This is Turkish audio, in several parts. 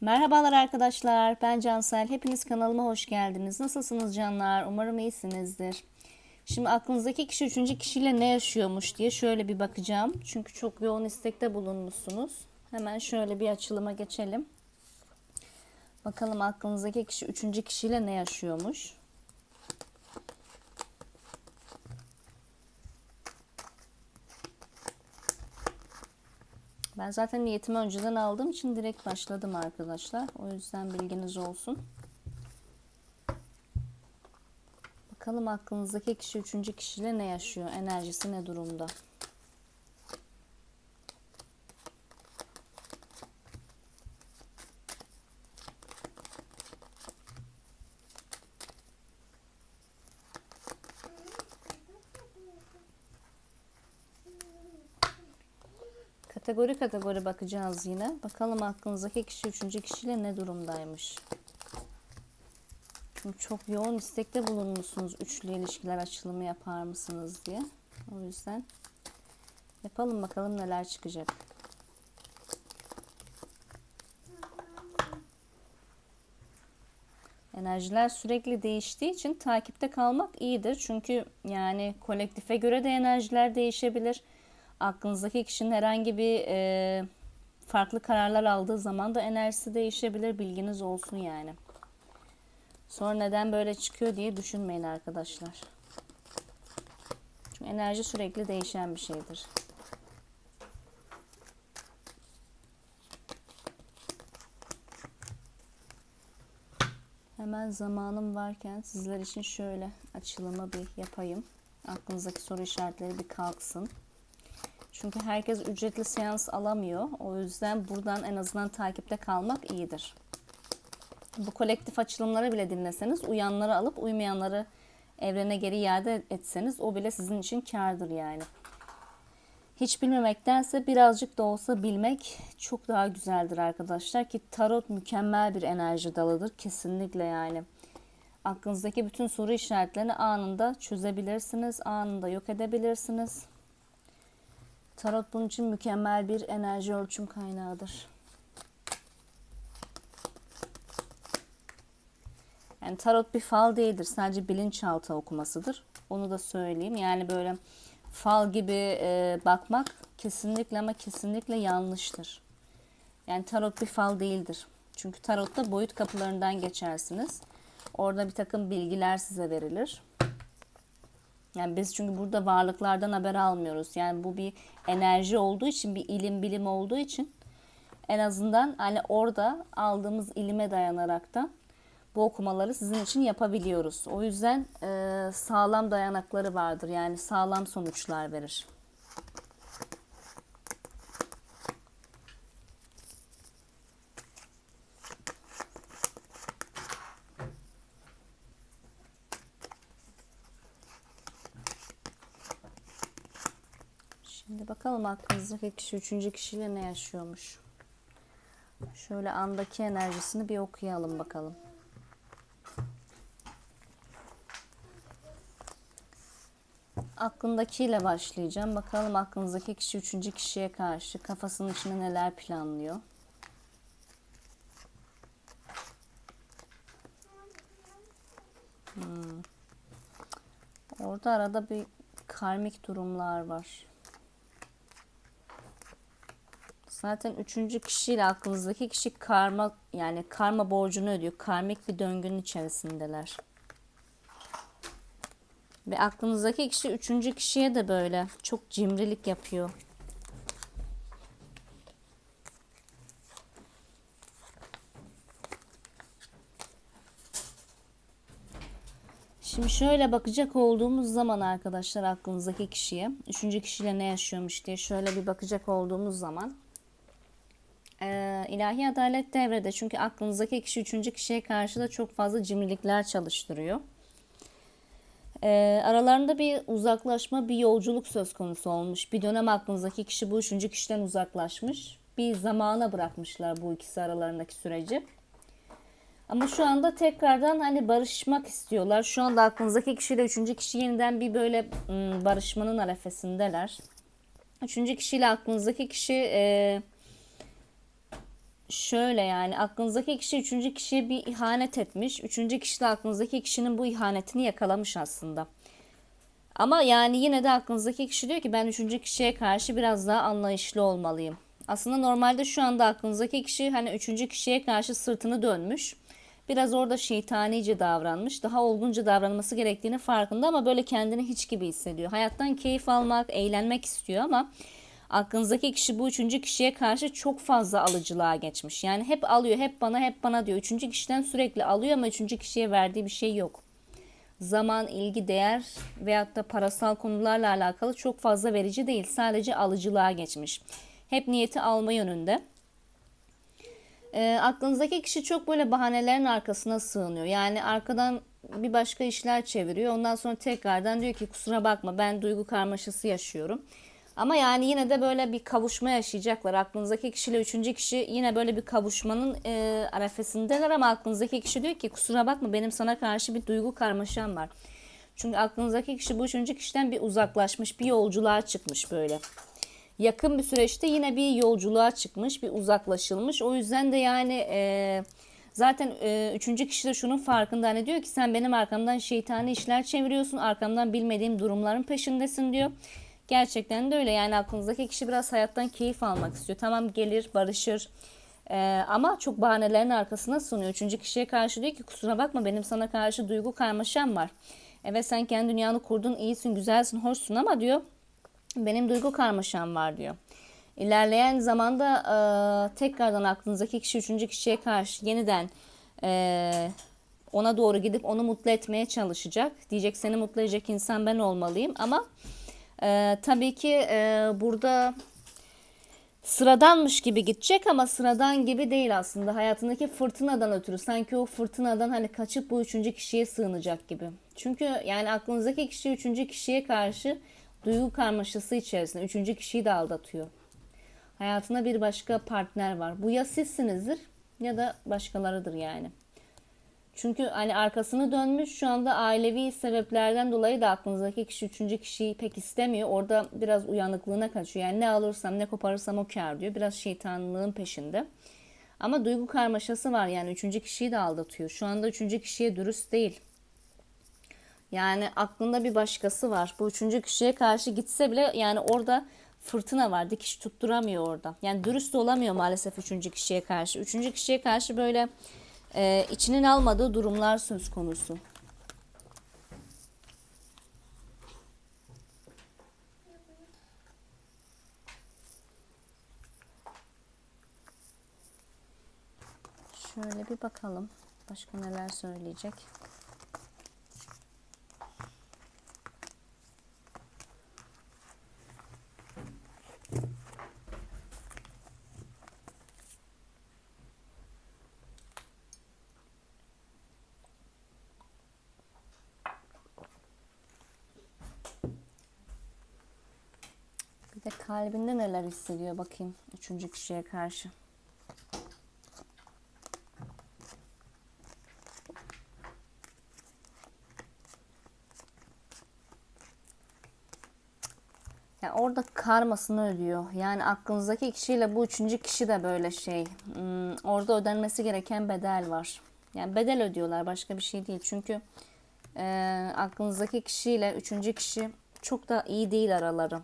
Merhabalar arkadaşlar, ben Cansel. Hepiniz kanalıma hoş geldiniz. Nasılsınız canlar? Umarım iyisinizdir. Şimdi aklınızdaki kişi üçüncü kişiyle ne yaşıyormuş diye şöyle bir bakacağım. Çünkü çok yoğun istekte bulunmuşsunuz. Hemen şöyle bir açılıma geçelim. Bakalım aklınızdaki kişi üçüncü kişiyle ne yaşıyormuş. Ben zaten niyetimi önceden aldığım için direkt başladım arkadaşlar. O yüzden bilginiz olsun. Bakalım aklınızdaki kişi üçüncü kişiyle ne yaşıyor? Enerjisi ne durumda? Kategori kategori bakacağız yine. Bakalım aklınızdaki kişi üçüncü kişiyle ne durumdaymış. Çünkü çok yoğun istekte bulunmuşsunuz. Üçlü ilişkiler açılımı yapar mısınız diye. O yüzden yapalım bakalım neler çıkacak. Enerjiler sürekli değiştiği için takipte kalmak iyidir. Çünkü yani kolektife göre de enerjiler değişebilir. Aklınızdaki kişinin herhangi bir e, farklı kararlar aldığı zaman da enerjisi değişebilir. Bilginiz olsun yani. Sonra neden böyle çıkıyor diye düşünmeyin arkadaşlar. Çünkü enerji sürekli değişen bir şeydir. Hemen zamanım varken sizler için şöyle açılımı bir yapayım. Aklınızdaki soru işaretleri bir kalksın. Çünkü herkes ücretli seans alamıyor. O yüzden buradan en azından takipte kalmak iyidir. Bu kolektif açılımları bile dinleseniz uyanları alıp uymayanları evrene geri iade etseniz o bile sizin için kardır yani. Hiç bilmemektense birazcık da olsa bilmek çok daha güzeldir arkadaşlar ki tarot mükemmel bir enerji dalıdır kesinlikle yani. Aklınızdaki bütün soru işaretlerini anında çözebilirsiniz, anında yok edebilirsiniz. Tarot bunun için mükemmel bir enerji ölçüm kaynağıdır. Yani tarot bir fal değildir. Sadece bilinçaltı okumasıdır. Onu da söyleyeyim. Yani böyle fal gibi e, bakmak kesinlikle ama kesinlikle yanlıştır. Yani tarot bir fal değildir. Çünkü tarotta boyut kapılarından geçersiniz. Orada bir takım bilgiler size verilir. Yani biz çünkü burada varlıklardan haber almıyoruz. Yani bu bir enerji olduğu için, bir ilim bilim olduğu için en azından hani orada aldığımız ilime dayanarak da bu okumaları sizin için yapabiliyoruz. O yüzden e, sağlam dayanakları vardır. Yani sağlam sonuçlar verir. Bakalım aklınızdaki kişi üçüncü kişiyle ne yaşıyormuş. Şöyle andaki enerjisini bir okuyalım bakalım. Aklındakiyle başlayacağım. Bakalım aklınızdaki kişi üçüncü kişiye karşı kafasının içinde neler planlıyor. Hmm. Orada arada bir karmik durumlar var. Zaten üçüncü kişiyle aklınızdaki kişi karma yani karma borcunu ödüyor. Karmik bir döngünün içerisindeler. Ve aklınızdaki kişi üçüncü kişiye de böyle çok cimrilik yapıyor. Şimdi şöyle bakacak olduğumuz zaman arkadaşlar aklınızdaki kişiye, üçüncü kişiyle ne yaşıyormuş diye şöyle bir bakacak olduğumuz zaman ilahi adalet devrede. Çünkü aklınızdaki kişi üçüncü kişiye karşı da çok fazla cimrilikler çalıştırıyor. E, aralarında bir uzaklaşma, bir yolculuk söz konusu olmuş. Bir dönem aklınızdaki kişi bu üçüncü kişiden uzaklaşmış. Bir zamana bırakmışlar bu ikisi aralarındaki süreci. Ama şu anda tekrardan hani barışmak istiyorlar. Şu anda aklınızdaki kişiyle üçüncü kişi yeniden bir böyle ım, barışmanın arefesindeler. Üçüncü kişiyle aklınızdaki kişi e, şöyle yani aklınızdaki kişi üçüncü kişiye bir ihanet etmiş. Üçüncü kişi de aklınızdaki kişinin bu ihanetini yakalamış aslında. Ama yani yine de aklınızdaki kişi diyor ki ben üçüncü kişiye karşı biraz daha anlayışlı olmalıyım. Aslında normalde şu anda aklınızdaki kişi hani üçüncü kişiye karşı sırtını dönmüş. Biraz orada şeytanice davranmış. Daha olgunca davranması gerektiğini farkında ama böyle kendini hiç gibi hissediyor. Hayattan keyif almak, eğlenmek istiyor ama aklınızdaki kişi bu üçüncü kişiye karşı çok fazla alıcılığa geçmiş. Yani hep alıyor, hep bana, hep bana diyor. Üçüncü kişiden sürekli alıyor ama üçüncü kişiye verdiği bir şey yok. Zaman, ilgi, değer veyahut da parasal konularla alakalı çok fazla verici değil. Sadece alıcılığa geçmiş. Hep niyeti alma yönünde. E, aklınızdaki kişi çok böyle bahanelerin arkasına sığınıyor. Yani arkadan bir başka işler çeviriyor. Ondan sonra tekrardan diyor ki kusura bakma ben duygu karmaşası yaşıyorum. Ama yani yine de böyle bir kavuşma yaşayacaklar. Aklınızdaki kişiyle üçüncü kişi yine böyle bir kavuşmanın e, arefesindeler ama aklınızdaki kişi diyor ki kusura bakma benim sana karşı bir duygu karmaşam var. Çünkü aklınızdaki kişi bu üçüncü kişiden bir uzaklaşmış, bir yolculuğa çıkmış böyle. Yakın bir süreçte yine bir yolculuğa çıkmış, bir uzaklaşılmış. O yüzden de yani e, zaten e, üçüncü kişi de şunun farkında hani diyor ki sen benim arkamdan şeytani işler çeviriyorsun, arkamdan bilmediğim durumların peşindesin diyor. Gerçekten de öyle. Yani aklınızdaki kişi biraz hayattan keyif almak istiyor. Tamam gelir, barışır. Ee, ama çok bahanelerin arkasına sunuyor. Üçüncü kişiye karşı diyor ki kusura bakma benim sana karşı duygu karmaşam var. Evet sen kendi dünyanı kurdun, iyisin, güzelsin, hoşsun ama diyor benim duygu karmaşam var diyor. İlerleyen zamanda e, tekrardan aklınızdaki kişi üçüncü kişiye karşı yeniden e, ona doğru gidip onu mutlu etmeye çalışacak. Diyecek seni mutlu edecek insan ben olmalıyım ama ee, tabii ki e, burada sıradanmış gibi gidecek ama sıradan gibi değil aslında. Hayatındaki fırtınadan ötürü sanki o fırtınadan hani kaçıp bu üçüncü kişiye sığınacak gibi. Çünkü yani aklınızdaki kişi üçüncü kişiye karşı duygu karmaşası içerisinde üçüncü kişiyi de aldatıyor. Hayatında bir başka partner var. Bu ya sizsinizdir ya da başkalarıdır yani. Çünkü hani arkasını dönmüş şu anda ailevi sebeplerden dolayı da aklınızdaki kişi üçüncü kişiyi pek istemiyor. Orada biraz uyanıklığına kaçıyor. Yani ne alırsam ne koparırsam o kar diyor. Biraz şeytanlığın peşinde. Ama duygu karmaşası var yani üçüncü kişiyi de aldatıyor. Şu anda üçüncü kişiye dürüst değil. Yani aklında bir başkası var. Bu üçüncü kişiye karşı gitse bile yani orada fırtına var. Dikiş tutturamıyor orada. Yani dürüst olamıyor maalesef üçüncü kişiye karşı. Üçüncü kişiye karşı böyle e, içinin almadığı durumlar söz konusu. Şöyle bir bakalım. Başka neler söyleyecek. Kalbinde neler hissediyor bakayım üçüncü kişiye karşı. Yani orada karmasını ödüyor. Yani aklınızdaki kişiyle bu üçüncü kişi de böyle şey. Hmm, orada ödenmesi gereken bedel var. Yani bedel ödüyorlar başka bir şey değil. Çünkü e, aklınızdaki kişiyle üçüncü kişi çok da iyi değil araları.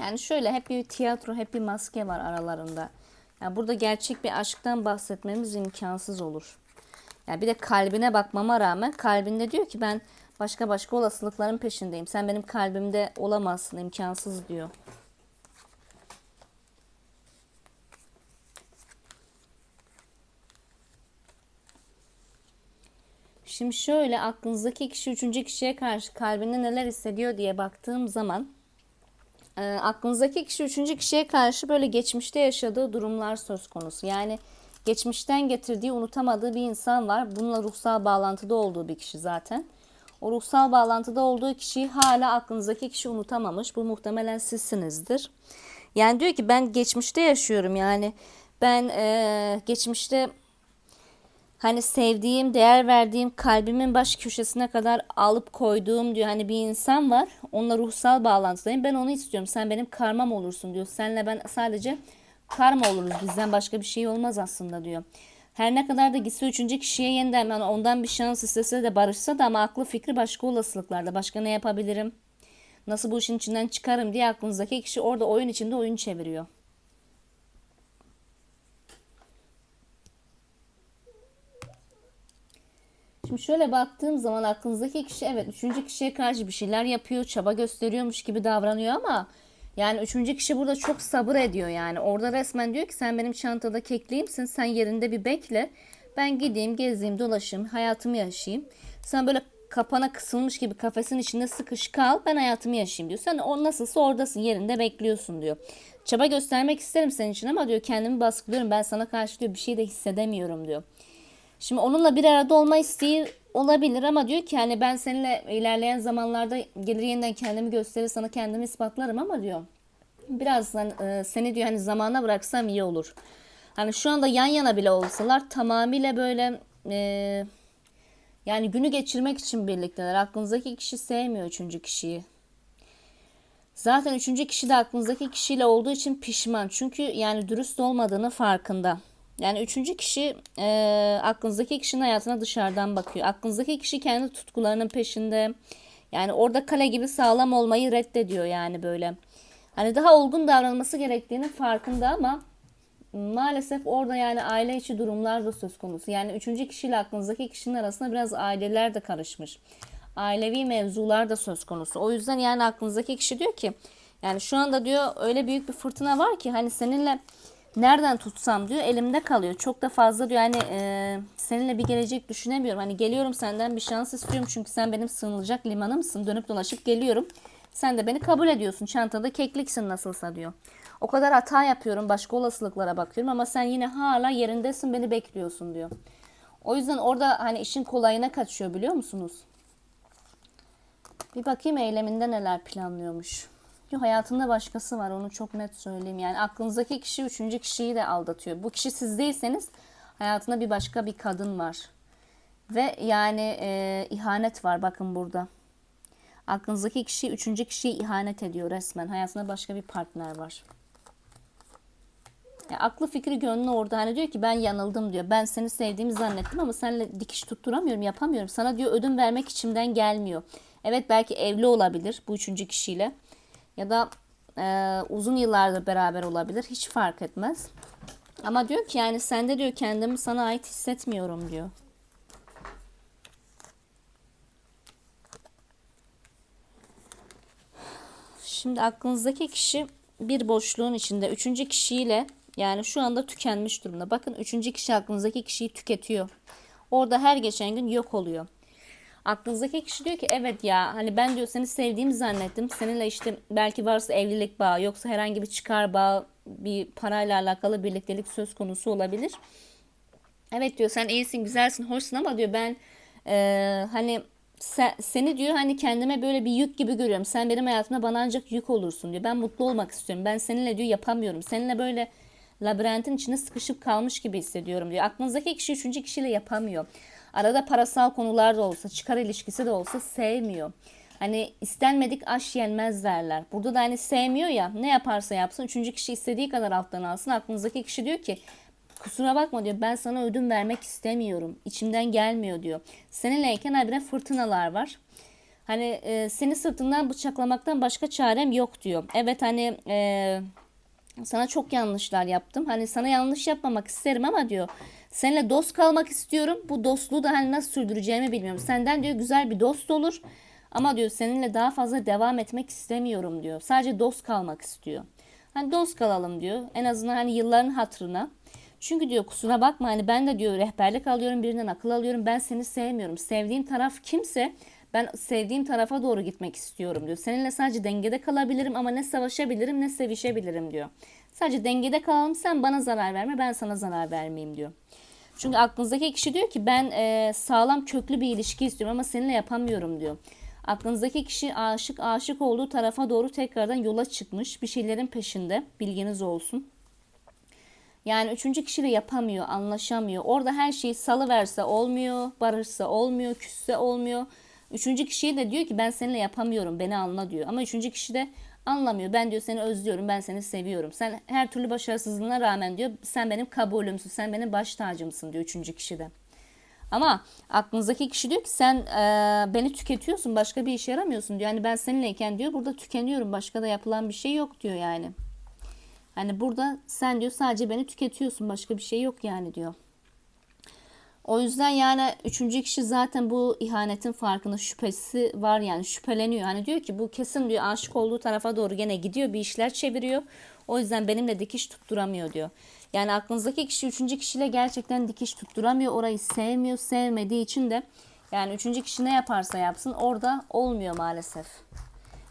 Yani şöyle hep bir tiyatro, hep bir maske var aralarında. Yani burada gerçek bir aşktan bahsetmemiz imkansız olur. Yani bir de kalbine bakmama rağmen kalbinde diyor ki ben başka başka olasılıkların peşindeyim. Sen benim kalbimde olamazsın, imkansız diyor. Şimdi şöyle aklınızdaki kişi üçüncü kişiye karşı kalbinde neler hissediyor diye baktığım zaman e, aklınızdaki kişi üçüncü kişiye karşı böyle geçmişte yaşadığı durumlar söz konusu. Yani geçmişten getirdiği unutamadığı bir insan var. Bununla ruhsal bağlantıda olduğu bir kişi zaten. O ruhsal bağlantıda olduğu kişiyi hala aklınızdaki kişi unutamamış. Bu muhtemelen sizsinizdir. Yani diyor ki ben geçmişte yaşıyorum yani ben e, geçmişte hani sevdiğim, değer verdiğim, kalbimin baş köşesine kadar alıp koyduğum diyor hani bir insan var. Onunla ruhsal bağlantıdayım. Ben onu istiyorum. Sen benim karmam olursun diyor. Senle ben sadece karma oluruz. Bizden başka bir şey olmaz aslında diyor. Her ne kadar da gitse üçüncü kişiye yeniden yani ondan bir şans istese de barışsa da ama aklı fikri başka olasılıklarda. Başka ne yapabilirim? Nasıl bu işin içinden çıkarım diye aklınızdaki kişi orada oyun içinde oyun çeviriyor. Şimdi şöyle baktığım zaman aklınızdaki kişi evet üçüncü kişiye karşı bir şeyler yapıyor, çaba gösteriyormuş gibi davranıyor ama yani üçüncü kişi burada çok sabır ediyor yani. Orada resmen diyor ki sen benim çantada kekliyimsin, sen yerinde bir bekle. Ben gideyim, gezeyim, dolaşayım, hayatımı yaşayayım. Sen böyle kapana kısılmış gibi kafesin içinde sıkış kal, ben hayatımı yaşayayım diyor. Sen o nasılsa oradasın, yerinde bekliyorsun diyor. Çaba göstermek isterim senin için ama diyor kendimi baskılıyorum. Ben sana karşı diyor bir şey de hissedemiyorum diyor. Şimdi onunla bir arada olma isteği olabilir ama diyor ki hani ben seninle ilerleyen zamanlarda gelir yeniden kendimi gösterir sana kendimi ispatlarım ama diyor birazdan e, seni diyor hani zamana bıraksam iyi olur. Hani şu anda yan yana bile olsalar tamamıyla böyle e, yani günü geçirmek için birlikteler. Aklınızdaki kişi sevmiyor üçüncü kişiyi. Zaten üçüncü kişi de aklınızdaki kişiyle olduğu için pişman. Çünkü yani dürüst olmadığını farkında. Yani üçüncü kişi e, aklınızdaki kişinin hayatına dışarıdan bakıyor. Aklınızdaki kişi kendi tutkularının peşinde. Yani orada kale gibi sağlam olmayı reddediyor yani böyle. Hani daha olgun davranması gerektiğini farkında ama maalesef orada yani aile içi durumlar da söz konusu. Yani üçüncü kişiyle aklınızdaki kişinin arasında biraz aileler de karışmış. Ailevi mevzular da söz konusu. O yüzden yani aklınızdaki kişi diyor ki yani şu anda diyor öyle büyük bir fırtına var ki hani seninle nereden tutsam diyor elimde kalıyor. Çok da fazla diyor hani e, seninle bir gelecek düşünemiyorum. Hani geliyorum senden bir şans istiyorum çünkü sen benim sığınılacak limanımsın. Dönüp dolaşıp geliyorum. Sen de beni kabul ediyorsun. Çantada kekliksin nasılsa diyor. O kadar hata yapıyorum. Başka olasılıklara bakıyorum ama sen yine hala yerindesin beni bekliyorsun diyor. O yüzden orada hani işin kolayına kaçıyor biliyor musunuz? Bir bakayım eyleminde neler planlıyormuş. Yok hayatında başkası var onu çok net söyleyeyim. Yani aklınızdaki kişi üçüncü kişiyi de aldatıyor. Bu kişi siz değilseniz hayatında bir başka bir kadın var. Ve yani e, ihanet var bakın burada. Aklınızdaki kişi üçüncü kişiye ihanet ediyor resmen. Hayatında başka bir partner var. Ya aklı fikri gönlü orada hani diyor ki ben yanıldım diyor. Ben seni sevdiğimi zannettim ama seninle dikiş tutturamıyorum yapamıyorum. Sana diyor ödün vermek içimden gelmiyor. Evet belki evli olabilir bu üçüncü kişiyle. Ya da e, uzun yıllardır beraber olabilir. Hiç fark etmez. Ama diyor ki yani sende diyor kendimi sana ait hissetmiyorum diyor. Şimdi aklınızdaki kişi bir boşluğun içinde. Üçüncü kişiyle yani şu anda tükenmiş durumda. Bakın üçüncü kişi aklınızdaki kişiyi tüketiyor. Orada her geçen gün yok oluyor. Aklınızdaki kişi diyor ki evet ya hani ben diyor seni sevdiğimi zannettim. Seninle işte belki varsa evlilik bağı yoksa herhangi bir çıkar bağı bir parayla alakalı birliktelik söz konusu olabilir. Evet diyor sen iyisin güzelsin hoşsun ama diyor ben e, hani sen, seni diyor hani kendime böyle bir yük gibi görüyorum. Sen benim hayatımda bana ancak yük olursun diyor. Ben mutlu olmak istiyorum. Ben seninle diyor yapamıyorum. Seninle böyle labirentin içinde sıkışıp kalmış gibi hissediyorum diyor. Aklınızdaki kişi üçüncü kişiyle yapamıyor. Arada parasal konular da olsa, çıkar ilişkisi de olsa sevmiyor. Hani istenmedik aş yenmez derler. Burada da hani sevmiyor ya ne yaparsa yapsın üçüncü kişi istediği kadar alttan alsın. Aklınızdaki kişi diyor ki kusura bakma diyor ben sana ödün vermek istemiyorum. İçimden gelmiyor diyor. Seninleyken habire fırtınalar var. Hani e, seni sırtından bıçaklamaktan başka çarem yok diyor. Evet hani e, sana çok yanlışlar yaptım. Hani sana yanlış yapmamak isterim ama diyor seninle dost kalmak istiyorum. Bu dostluğu da hani nasıl sürdüreceğimi bilmiyorum. Senden diyor güzel bir dost olur. Ama diyor seninle daha fazla devam etmek istemiyorum diyor. Sadece dost kalmak istiyor. Hani dost kalalım diyor. En azından hani yılların hatırına. Çünkü diyor kusura bakma hani ben de diyor rehberlik alıyorum birinden akıl alıyorum. Ben seni sevmiyorum. Sevdiğim taraf kimse ben sevdiğim tarafa doğru gitmek istiyorum diyor. Seninle sadece dengede kalabilirim ama ne savaşabilirim ne sevişebilirim diyor. Sadece dengede kalalım sen bana zarar verme ben sana zarar vermeyeyim diyor. Çünkü aklınızdaki kişi diyor ki ben e, sağlam köklü bir ilişki istiyorum ama seninle yapamıyorum diyor. Aklınızdaki kişi aşık aşık olduğu tarafa doğru tekrardan yola çıkmış bir şeylerin peşinde bilginiz olsun. Yani üçüncü kişiyle yapamıyor, anlaşamıyor. Orada her şeyi salıverse olmuyor, barışsa olmuyor, küsse olmuyor. Üçüncü kişiye de diyor ki ben seninle yapamıyorum, beni anla diyor. Ama üçüncü kişi de Anlamıyor. Ben diyor seni özlüyorum, ben seni seviyorum. Sen her türlü başarısızlığına rağmen diyor sen benim kabulümsün, sen benim baş tacımsın diyor üçüncü kişide. Ama aklınızdaki kişi diyor ki sen e, beni tüketiyorsun, başka bir işe yaramıyorsun diyor. Yani ben seninleyken diyor burada tükeniyorum, başka da yapılan bir şey yok diyor yani. Hani burada sen diyor sadece beni tüketiyorsun, başka bir şey yok yani diyor. O yüzden yani üçüncü kişi zaten bu ihanetin farkında şüphesi var yani şüpheleniyor. Hani diyor ki bu kesin diyor aşık olduğu tarafa doğru gene gidiyor bir işler çeviriyor. O yüzden benimle dikiş tutturamıyor diyor. Yani aklınızdaki kişi üçüncü kişiyle gerçekten dikiş tutturamıyor. Orayı sevmiyor. Sevmediği için de yani üçüncü kişi ne yaparsa yapsın orada olmuyor maalesef.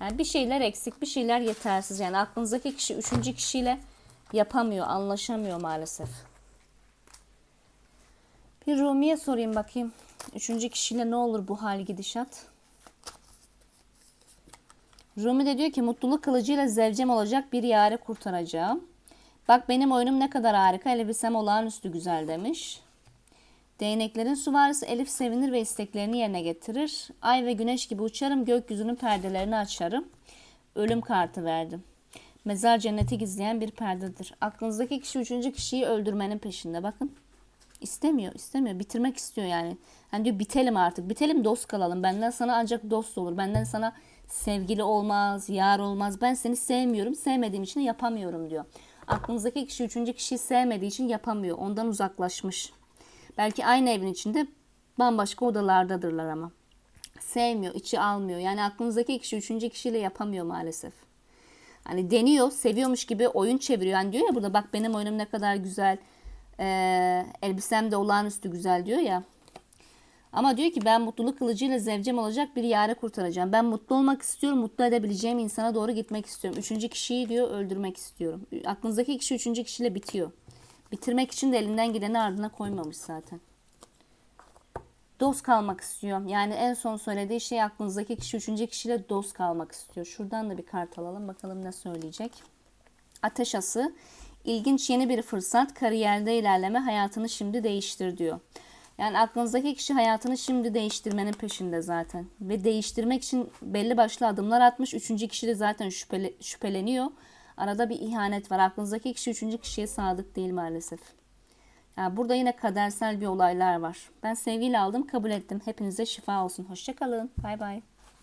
Yani bir şeyler eksik, bir şeyler yetersiz. Yani aklınızdaki kişi üçüncü kişiyle yapamıyor, anlaşamıyor maalesef. Bir Rumi'ye sorayım bakayım. Üçüncü kişiyle ne olur bu hal gidişat? Rumi de diyor ki mutluluk kılıcıyla zevcem olacak bir yare kurtaracağım. Bak benim oyunum ne kadar harika. Elbisem olağanüstü güzel demiş. Değneklerin süvarisi Elif sevinir ve isteklerini yerine getirir. Ay ve güneş gibi uçarım, gökyüzünün perdelerini açarım. Ölüm kartı verdim. Mezar cenneti gizleyen bir perdedir. Aklınızdaki kişi üçüncü kişiyi öldürmenin peşinde. Bakın. İstemiyor, istemiyor. Bitirmek istiyor yani. Hani diyor bitelim artık. Bitelim dost kalalım. Benden sana ancak dost olur. Benden sana sevgili olmaz, yar olmaz. Ben seni sevmiyorum. Sevmediğim için yapamıyorum diyor. Aklınızdaki kişi üçüncü kişiyi sevmediği için yapamıyor. Ondan uzaklaşmış. Belki aynı evin içinde bambaşka odalardadırlar ama. Sevmiyor, içi almıyor. Yani aklınızdaki kişi üçüncü kişiyle yapamıyor maalesef. Hani deniyor, seviyormuş gibi oyun çeviriyor. Yani diyor ya burada bak benim oyunum ne kadar güzel. Ee, elbisem de olağanüstü güzel diyor ya. Ama diyor ki ben mutluluk kılıcıyla zevcem olacak bir yare kurtaracağım. Ben mutlu olmak istiyorum. Mutlu edebileceğim insana doğru gitmek istiyorum. Üçüncü kişiyi diyor öldürmek istiyorum. Aklınızdaki kişi üçüncü kişiyle bitiyor. Bitirmek için de elinden gideni ardına koymamış zaten. Dost kalmak istiyor. Yani en son söylediği şey aklınızdaki kişi üçüncü kişiyle dost kalmak istiyor. Şuradan da bir kart alalım. Bakalım ne söyleyecek. Ateş ası. İlginç yeni bir fırsat. Kariyerde ilerleme hayatını şimdi değiştir diyor. Yani aklınızdaki kişi hayatını şimdi değiştirmenin peşinde zaten. Ve değiştirmek için belli başlı adımlar atmış. Üçüncü kişi de zaten şüpheli, şüpheleniyor. Arada bir ihanet var. Aklınızdaki kişi üçüncü kişiye sadık değil maalesef. Yani burada yine kadersel bir olaylar var. Ben sevgiyle aldım, kabul ettim. Hepinize şifa olsun. Hoşçakalın. Bay bay.